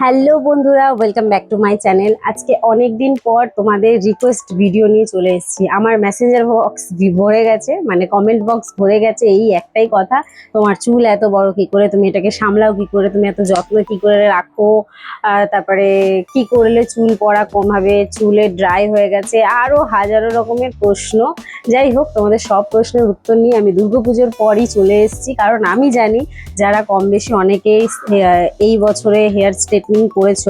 Hello বন্ধুরা welcome back to my channel আজকে অনেক দিন পর তোমাদের রিকোয়েস্ট ভিডিও নিয়ে চলে এসেছি। আমার মেসেঞ্জার বক্স ভরে গেছে মানে কমেন্ট বক্স ভরে গেছে এই একটাই কথা। তোমার চুল এত বড়, কি করে তুমি এটাকে সামলাও, কি করে তুমি এত যত্ন কি করে রাখো? তারপরে কি করলে চুল পড়া কম হবে? চুলে ড্রাই হয়ে গেছে। আরও হাজারো রকমের প্রশ্ন। যাই হোক, তোমাদের সব প্রশ্নের উত্তর নিয়ে আমি দুর্গাপুজোর পরই চলে এসেছি। কারণ আমি জানি, যারা কম বেশি অনেকেই এই বছরে হেয়ার স্ট্রেটনিং করেছ,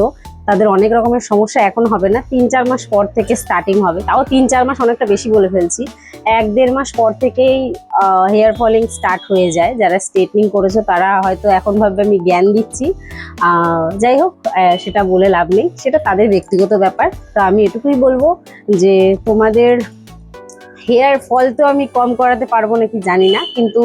তাদের অনেক রকমের সমস্যা এখন হবে না। তিন, চার মাস পর থেকে স্টার্টিং হবে। তাও তিন, চার মাস অনেকটা বেশি বলে ফেলছি। এক, দেড় মাস পর থেকেই হেয়ার ফলিং স্টার্ট হয়ে যায়। যারা স্ট্রেটনিং করেছ, তারা হয়তো এখন ভাবে আমি জ্ঞান দিচ্ছি। যাই হোক সেটা বলে লাভ নেই। সেটা তাদের ব্যক্তিগত ব্যাপার। তো আমি এটুকুই বলব যে তোমাদের হেয়ার ফল তো আমি কম করাতে পারব নাকি জানি না, কিন্তু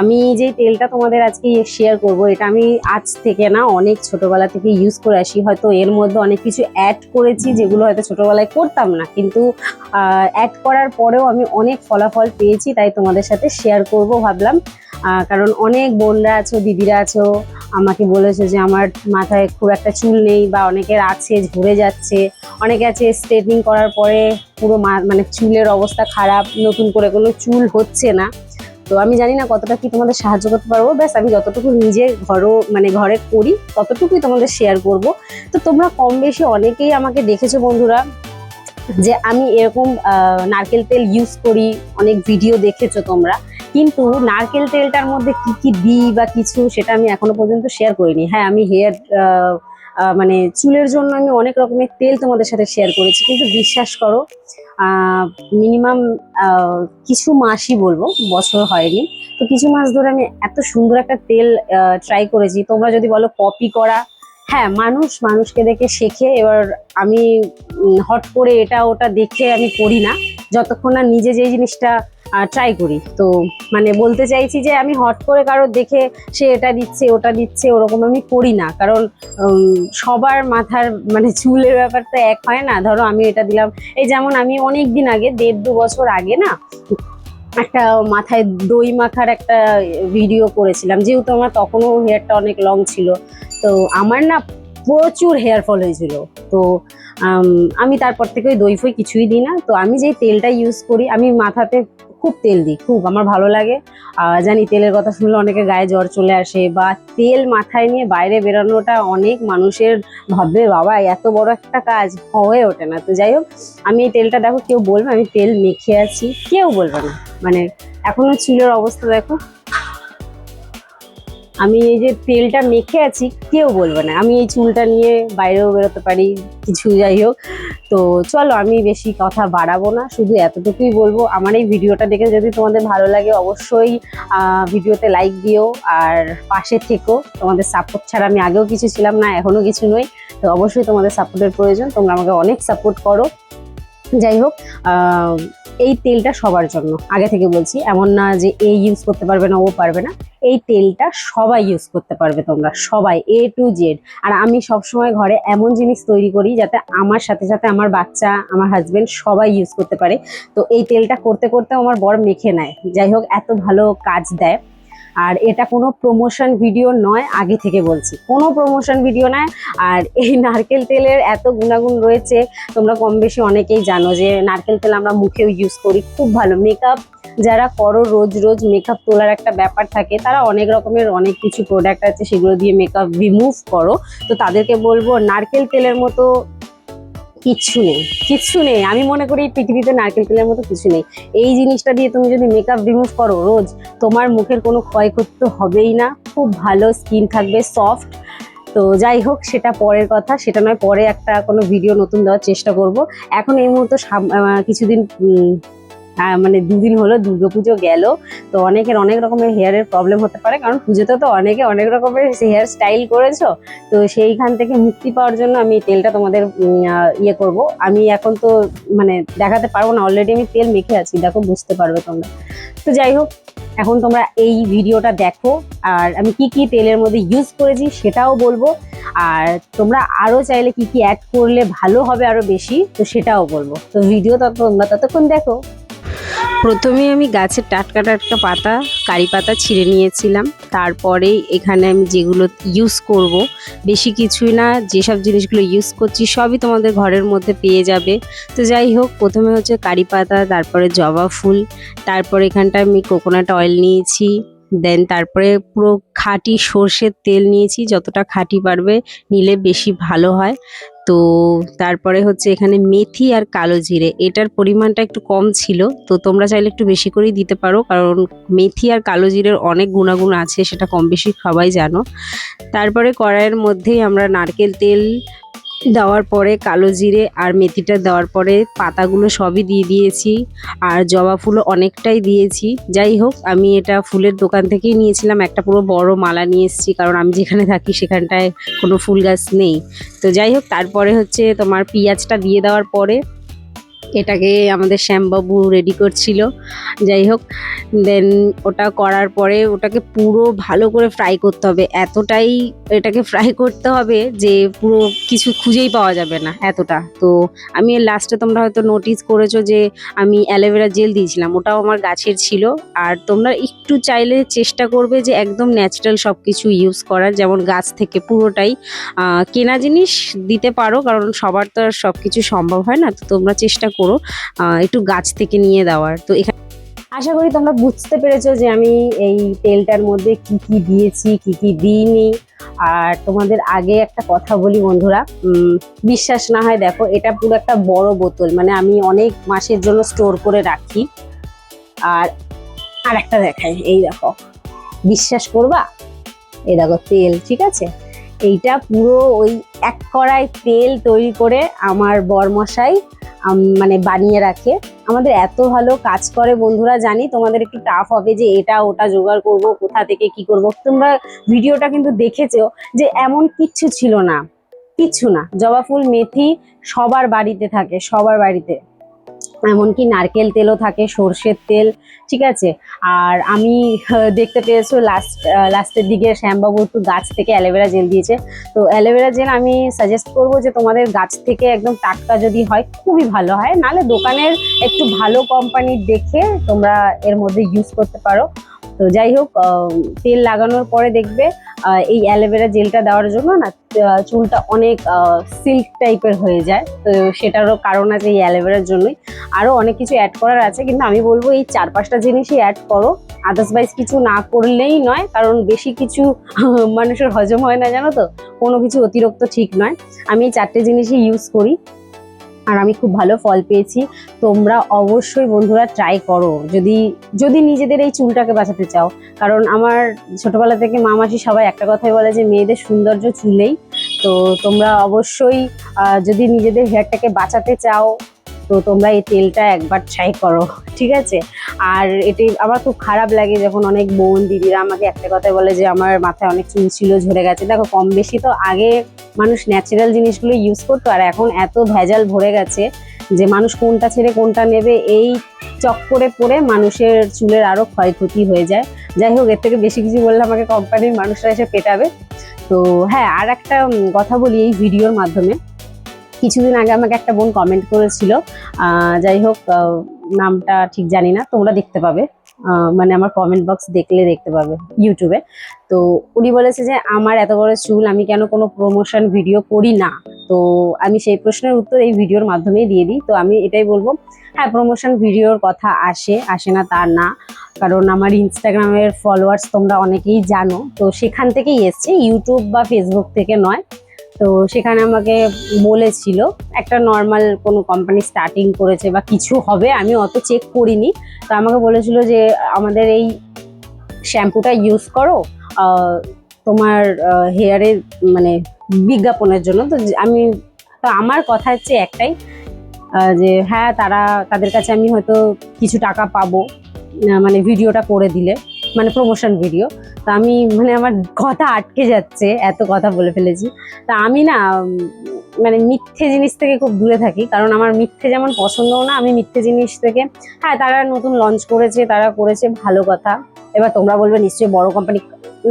আমি যে তেলটা তোমাদের আজকে শেয়ার করব, এটা আমি আজ থেকে না অনেক ছোটবেলা থেকে ইউজ করে আসি, হয়তো এর মধ্যে অনেক কিছু অ্যাড করেছি যেগুলো হয়তো ছোটবেলায় করতাম না, কিন্তু অ্যাড করার পরেও আমি অনেক ফলাফল পেয়েছি, তাই তোমাদের সাথে শেয়ার করব ভাবলাম কারণ অনেক বোনরা আছো, দিদিরা আছো আমাকে বলেছে যে আমার মাথায় খুব একটা চুল নেই বা অনেকের আছে ঝরে যাচ্ছে। অনেকে আছে স্ট্রেটনিং করার পরে পুরো মানে চুলের অবস্থা খারাপ, নতুন করে কোনো চুল হচ্ছে না। তো আমি জানি না কতটা কি তোমাদের সাহায্য করতে পারব। ব্যাস, আমি যতটুকু নিজে ঘরও মানে ঘরে করি, ততটুকুই তোমাদের শেয়ার করব। তো তোমরা কম বেশি অনেকেই আমাকে দেখেছ বন্ধুরা, যে আমি এরকম নারকেল তেল ইউজ করি, অনেক ভিডিও দেখেছ তোমরা। কিন্তু নারকেল তেলটার মধ্যে কি কি দিই বা কিছু সেটা আমি এখনও পর্যন্ত শেয়ার করিনি। হ্যাঁ আমি হেয়ার মানে চুলের জন্য আমি অনেক রকমের তেল তোমাদের সাথে শেয়ার করেছি, কিন্তু বিশ্বাস করো মিনিমাম কিছু মাসই বলব, বছর হয়নি। তো কিছু মাস ধরে আমি এত সুন্দর একটা তেল ট্রাই করেছি। তোমরা যদি বলো কপি করা হ্যাঁ মানুষ মানুষকে দেখে শেখে, এবার আমি হট করে এটা ওটা দেখে আমি করি না। যতক্ষণ না নিজে যেই জিনিসটা ট্রাই করি। তো মানে বলতে চাইছি যে আমি হট করে কারও দেখে সে এটা দিচ্ছে, ওটা দিচ্ছে, ওরকম আমি করি না। কারণ সবার মাথার মানে চুলের ব্যাপারটা এক হয় না। ধরো আমি এটা দিলাম, এই যেমন আমি অনেক দিন আগে, দেড় দু বছর আগে না, একটা মাথায় দই মাখার একটা ভিডিও করেছিলাম। যেহেতু আমার তখনও হেয়ারটা অনেক লং ছিল, তো আমার না প্রচুর হেয়ার ফল হয়েছিল। তো, আমি তারপর থেকে ওই দই ফই কিছুই দিই না। তো আমি যেই তেলটা ইউজ করি, আমি মাথাতে খুব তেল দিই খুব আমার ভালো লাগে। আহ, জানি তেলের কথা শুনলে অনেকে গায়ে জ্বর চলে আসে বা তেল মাথায় নিয়ে বাইরে বেরোনোটা অনেক মানুষের ভাববে বাবা এত বড় একটা কাজ হয়ে ওঠে না। তো যাই হোক আমি এই তেলটা দেখো কেউ বলবে আমি তেল মেখে আছি কেউ বলবে না। মানে এখনও চুলের অবস্থা দেখো আমি এই যে তেলটা মেখে আছি, কেউ বলবে না। আমি এই চুলটা নিয়ে বাইরেও বেরোতে পারি, কিছু যাই হোক। তো চলো, আমি বেশি কথা বাড়াবো না, শুধু এতটুকুই বলব, আমার এই ভিডিওটা দেখে যদি তোমাদের ভালো লাগে, অবশ্যই ভিডিওতে লাইক দিও, আর পাশে থেকো। তোমাদের সাপোর্ট ছাড়া আমি আগেও কিছু ছিলাম না এখনও কিছু নই। তো অবশ্যই তোমাদের সাপোর্টের প্রয়োজন, তোমরা আমাকে অনেক সাপোর্ট করো। যাই হোক এই তেলটা সবার জন্য। আগে থেকে বলছি, এমন না যে এ ইউজ করতে পারবে না, ও পারবে না। এই তেলটা সবাই ইউজ করতে পারবে তোমরা, সবাই এ টু জেড আর আমি সবসময় ঘরে এমন জিনিস তৈরি করি যাতে আমার সাথে সাথে আমার বাচ্চা, আমার হাজবেন্ড সবাই ইউজ করতে পারে। তো এই তেলটা করতে করতে আমার বর মেখে নেয়। যাই হোক, এত ভালো কাজ দেয়। আর এটা কোনো প্রমোশন ভিডিও নয়, আগে থেকে বলছি। কোনো প্রমোশন ভিডিও নয়, আর এই নারকেল তেলের এত গুণাগুণ রয়েছে, তোমরা কম বেশি অনেকেই জানো যে নারকেল তেল আমরা মুখেও ইউজ করি, খুব ভালো। মেকআপ যারা করো রোজ রোজ মেকআপ তোলার একটা ব্যাপার থাকে, তারা অনেক রকমের অনেক কিছু প্রোডাক্ট আছে, সেগুলো দিয়ে মেকআপ রিমুভ করো। তো তাদেরকে বলব, নারকেল তেলের মতো কিচ্ছু নেই কিচ্ছু নেই। আমি মনে করি পৃথিবীতে নারকেল তেলের মতো কিছু নেই। এই জিনিসটা দিয়ে তুমি যদি মেকআপ রিমুভ করো রোজ, তোমার মুখের কোনো ক্ষয়ক্ষতি তো হবেই না। খুব ভালো স্কিন থাকবে সফট তো যাই হোক, সেটা পরের কথা। সেটা নয়, পরে একটা কোনো ভিডিও নতুন দেওয়ার চেষ্টা করব। এখন এই মুহূর্তে কিছুদিন আহ, মানে দুদিন হলো দুর্গাপুজো গেল তো অনেকের অনেক রকমের হেয়ারের প্রবলেম হতে পারে কারণ পুজোতে তো অনেকে অনেক রকমের হেয়ার স্টাইল করেছ তো সেইখান থেকে মুক্তি পাওয়ার জন্য আমি তেলটা তোমাদের ইয়ে করব। আমি এখন তো মানে দেখাতে পারব না অলরেডি আমি তেল মেখে আছি দেখো বুঝতে পারবে তোমরা। তো যাই হোক এখন তোমরা এই ভিডিওটা দেখো আর আমি কি কি তেলের মধ্যে ইউজ করেছি সেটাও বলব আর তোমরা আরও চাইলে কি কি অ্যাড করলে ভালো হবে আরও বেশি তো সেটাও বলব। তো ভিডিও তত তোমরা ততক্ষণ দেখো। প্রথমে আমি গাছের টাটকা টাটকা পাতা, কারি পাতা ছিঁড়ে নিয়েছিলাম। তারপরে এখানে আমি যেগুলো ইউজ করব, বেশি কিছুই না, যেসব জিনিসগুলো ইউজ করছি সবই তোমাদের ঘরের মধ্যে পেয়ে যাবে। তো যাই হোক, প্রথমে হচ্ছে কারি পাতা, তারপরে জবা ফুল, তারপর এখানটা আমি কোকোনাট অয়েল নিয়েছি। দেন তারপরে পুরো খাঁটি সর্ষের তেল নিয়েছি, যতটা খাঁটি পারবে নিলে বেশি ভালো হয়। তো তারপরে হচ্ছে এখানে মেথি আর কালো জিরে, এটার পরিমাণটা একটু কম ছিল, তো তোমরা চাইলে একটু বেশি করেই দিতে পারো, কারণ মেথি আর কালো জিরের অনেক গুণাগুণ আছে, সেটা কম বেশি সবাই জানো। তারপরে কড়াইয়ের মধ্যেই আমরা নারকেল তেল দেওয়ার পরে কালো জিরে আর মেথিটা দেওয়ার পরে পাতাগুলো সবই দিয়ে দিয়েছি। আর জবা ফুলও অনেকটাই দিয়েছি। যাই হোক, আমি এটা ফুলের দোকান থেকেই নিয়েছিলাম। একটা পুরো বড় মালা নিয়ে এসেছি, কারণ আমি যেখানে থাকি সেখানটায় কোনো ফুল গাছ নেই। তো যাই হোক, তারপরে হচ্ছে তোমার পেঁয়াজটা দিয়ে দেওয়ার পরে এটাকে আমাদের শ্যামবাবু রেডি করছিল। যাই হোক দেন ওটা করার পরে ওটাকে পুরো ভালো করে ফ্রাই করতে হবে। এতটাই এটাকে ফ্রাই করতে হবে যে পুরো কিছু খুঁজেই পাওয়া যাবে না এতটা। তো আমি লাস্টে তোমরা হয়তো নোটিস করেছ যে আমি অ্যালোভেরা জেল দিয়েছিলাম। ওটাও আমার গাছের ছিল। আর তোমরা একটু চাইলে চেষ্টা করবে যে একদম ন্যাচারাল সব কিছু ইউজ করার। যেমন গাছ থেকে পুরোটাই কেনা জিনিস দিতে পারো, কারণ সবার তো আর সব কিছু সম্ভব হয় না। তো তোমরা চেষ্টা করো একটু গাছ থেকে নিয়ে দেওয়ার। তো এখানে আশা করি তোমরা বুঝতে পেরেছ যে আমি এই তেলটার মধ্যে কি কি দিয়েছি, কি কি দিইনি। আর তোমাদের আগে একটা কথা বলি বন্ধুরা বিশ্বাস না হয় দেখো, এটা পুরো একটা বড় বোতল মানে আমি অনেক মাসের জন্য স্টোর করে রাখি। আর আর একটা দেখাই, এই দেখো, বিশ্বাস করবা? এই দেখো তেল, ঠিক আছে? এইটা পুরো ওই এক কড়াই তেল তৈরি করে আমার বরমশাই মানে বানিয়ে রাখে। আমাদের এত ভালো কাজ করে বন্ধুরা, জানি তোমাদের একটু টাফ হবে যে এটা ওটা জোগাড় করব, কোথা থেকে কি করব। তোমরা ভিডিওটা কিন্তু দেখেছ যে এমন কিচ্ছু ছিল না। কিচ্ছু না। জবা ফুল মেথি সবার বাড়িতে থাকে, সবার বাড়িতে। এমনকি নারকেল তেলও থাকে, সর্ষের তেল, ঠিক আছে? আর আমি দেখতে পেয়েছ লাস্ট লাস্টের দিকে শ্যামবাবু একটু গাছ থেকে অ্যালোভেরা জেল দিয়েছে। তো অ্যালোভেরা জেল আমি সাজেস্ট করব যে তোমাদের গাছ থেকে একদম টাটকা যদি হয়, খুবই ভালো হয়। নাহলে দোকানের একটু ভালো কোম্পানির দেখে তোমরা এর মধ্যে ইউজ করতে পারো। তো যাই হোক তেল লাগানোর পরে দেখবে এই অ্যালোভেরা জেলটা দেওয়ার জন্য না চুলটা অনেক সিল্ক টাইপের হয়ে যায়। তো সেটারও কারণ আছে এই অ্যালোভেরার জন্যই। আরও অনেক কিছু অ্যাড করার আছে, কিন্তু আমি বলব এই চার পাঁচটা জিনিসই অ্যাড করো। আদার্সওয়াইজ কিছু না করলেই নয়, কারণ বেশি কিছু মানুষের হজম হয় না, জানো তো? কোনো কিছু অতিরিক্ত ঠিক নয়। আমি এই চারটে জিনিসই ইউজ করি। আর আমি খুব ভালো ফল পেয়েছি। তোমরা অবশ্যই বন্ধুরা ট্রাই করো। যদি যদি নিজেদের এই চুলটাকে বাঁচাতে চাও। কারণ আমার ছোটবেলা থেকে মা মাসি সবাই একটা কথাই বলে যে, মেয়েদের সৌন্দর্য চুলেই তো তোমরা অবশ্যই যদি নিজেদের হেয়ারটাকে বাঁচাতে চাও, তো তোমরা এই তেলটা একবার ট্রাই করো। ঠিক আছে? আর এটি আমার খুব খারাপ লাগে যখন অনেক বোন দিদিরা আমাকে একটা কথাই বলে যে, আমার মাথায় অনেক চুল ছিল, ঝরে গেছে। দেখো, কম বেশি তো আগে মানুষ ন্যাচারাল জিনিসগুলো ইউজ করতো, আর এখন এত ভেজাল ভরে গেছে যে মানুষ কোনটা ছেড়ে কোনটা নেবে, এই চক্করে পড়ে মানুষের চুলের আরও ক্ষয়ক্ষতি হয়ে যায়। যাই হোক, এর থেকে বেশি কিছু বললে আমাকে কোম্পানির মানুষরা এসে পেটাবে। তো হ্যাঁ আর একটা কথা বলি এই ভিডিওর মাধ্যমে। কিছুদিন আগে আমাকে একটা বোন কমেন্ট করেছিল যাই হোক নামটা ঠিক জানি না, তোমরা দেখতে পাবে। মানে আমার কমেন্ট বক্স দেখলে দেখতে পাবে ইউটিউবে তো উনি বলেছে যে, আমার এত বড় চুল, আমি কেন কোনো প্রমোশন ভিডিও করি না? তো আমি সেই প্রশ্নের উত্তর এই ভিডিওর মাধ্যমেই দিয়ে দিই। তো আমি এটাই বলব হ্যাঁ প্রমোশন ভিডিওর কথা আসে আসে না তা না। কারণ আমার ইনস্টাগ্রামের ফলোয়ার্স তোমরা অনেকেই জানো। তো সেখান থেকেই এসছে ইউটিউব বা ফেসবুক থেকে নয়। তো সেখানে আমাকে বলেছিল, একটা নর্মাল কোনো কোম্পানি স্টার্টিং করেছে বা কিছু হবে, আমি অত চেক করিনি। তো আমাকে বলেছিল যে, আমাদের এই শ্যাম্পুটা ইউজ করো তোমার হেয়ারে মানে বিজ্ঞাপনের জন্য। তো আমি, তো আমার কথা হচ্ছে একটাই যে হ্যাঁ তারা, তাদের কাছে আমি হয়তো কিছু টাকা পাবো মানে ভিডিওটা করে দিলে মানে প্রমোশন ভিডিও তা আমি মানে আমার কথা আটকে যাচ্ছে, এত কথা বলে ফেলেছি। তা আমি না মানে মিথ্যে জিনিস থেকে খুব দূরে থাকি, কারণ আমার মিথ্যে যেমন পছন্দও না, আমি মিথ্যে জিনিস থেকে হ্যাঁ তারা নতুন লঞ্চ করেছে, তারা করেছে ভালো কথা। এবার তোমরা বলবে নিশ্চয়ই বড় কোম্পানি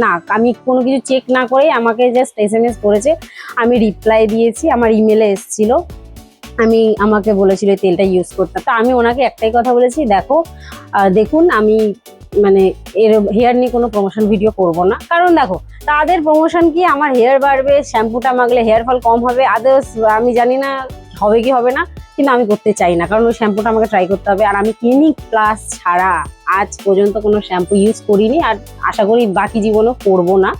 না, আমি কোনো কিছু চেক না করেই আমাকে জাস্ট এস এম এস করেছে, আমি রিপ্লাই দিয়েছি, আমার ইমেলে এসেছিল। আমি, আমাকে বলেছিল তেলটা ইউজ করতে। তো আমি ওনাকে একটাই কথা বলেছি, দেখো দেখুন, আমি মানে এর হেয়ার নিয়ে কোনো প্রমোশন ভিডিও করব না। কারণ দেখো, তাদের প্রমোশন কি? আমার হেয়ার বাড়বে শ্যাম্পুটা মাগলে হেয়ার ফল কম হবে আদার্স আমি জানি না হবে কি হবে না, কিন্তু আমি করতে চাই না। কারণ ওই শ্যাম্পুটা আমাকে ট্রাই করতে হবে। আর আমি ক্লিনিক প্লাস ছাড়া। আজ পর্যন্ত কোনো শ্যাম্পু ইউজ করিনি আর আশা করি বাকি জীবনও করব না।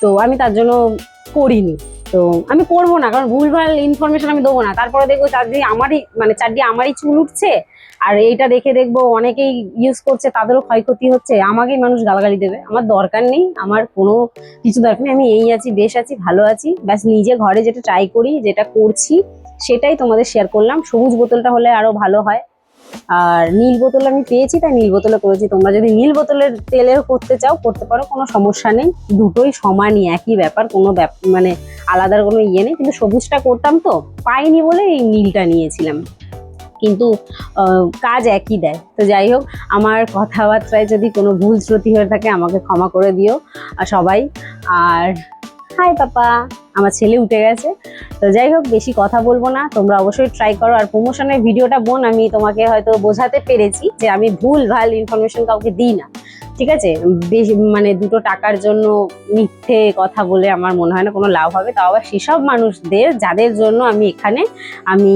তো আমি তার জন্য করিনি। তো আমি করব না, কারণ ভুলভাল ইনফরমেশন আমি দেবো না। তারপরে দেখব চারদিকে আমারই মানে চারদিকে আমারই চুল উঠছে, আর এইটা দেখে দেখব অনেকেই ইউজ করছে, তাদেরও ক্ষয়ক্ষতি হচ্ছে, আমাকেই মানুষ গালাগালি দেবে। আমার দরকার নেই, আমার কোনো কিছু দরকার নেই, আমি এই আছি, বেশ আছি, ভালো আছি। ব্যাস, নিজে ঘরে যেটা ট্রাই করি, যেটা করছি, সেটাই তোমাদের শেয়ার করলাম। সবুজ বোতলটা হলে আরও ভালো হয়। আর নীল বোতল আমি পেয়েছি, তাই নীল বোতলে করেছি। তোমরা যদি নীল বোতলের তেলের করতে চাও, করতে পারো, কোনো সমস্যা নেই। দুটোই সমানই, একই ব্যাপার, কোনো মানে আলাদার কোনো ইয়ে নেই। কিন্তু সবুজটা করতাম তো, পাইনি বলে এই নীলটা নিয়েছিলাম। কিন্তু কাজ একই দেয়। তো যাই হোক, আমার কথাবার্তায় যদি কোনো ভুল ত্রুটি হয়ে থাকে, আমাকে ক্ষমা করে দিও সবাই। আর হাই পাপা। আমার ছেলে উঠে গেছে। তো যাই হোক, বেশি কথা বলব না। তোমরা অবশ্যই ট্রাই করো। আর প্রমোশনের ভিডিওটা বোন, আমি তোমাকে হয়তো বোঝাতে পেরেছি যে আমি ভুল, ভালো ইনফরমেশন কাউকে দিই না। ঠিক আছে? বেশি মানে দুটো টাকার জন্য মিথ্যে কথা বলে আমার মনে হয় না কোনো লাভ হবে। তাও আবার সেসব মানুষদের, যাদের জন্য আমি এখানে, আমি,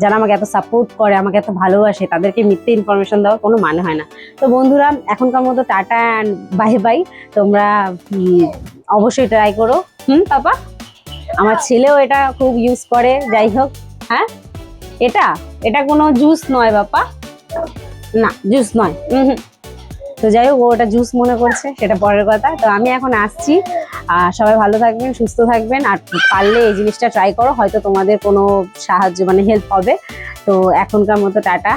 যারা আমাকে এত সাপোর্ট করে, আমাকে এত ভালোবাসে, তাদেরকে মিথ্যে ইনফরমেশন দেওয়ার কোনো মানে হয় না। তো বন্ধুরা, এখনকার মতো টাটা অ্যান্ড বাই বাই তোমরা অবশ্যই ট্রাই করো। হুম? পাপা আমার ছেলেও এটা খুব ইউজ করে যাই হোক হ্যাঁ? এটা এটা কোনো জুস নয় বাপা। না জুস নয় হুম। তো যাই হোক ওটা জুস মনে করছে সেটা পরের কথা। তো আমি এখন আসছি আর সবাই ভালো থাকবেন সুস্থ থাকবেন আর পারলে এই জিনিসটা ট্রাই করো হয়তো তোমাদের কোনো সাহায্য মানে হেল্প হবে। তো এখনকার মতো টাটা।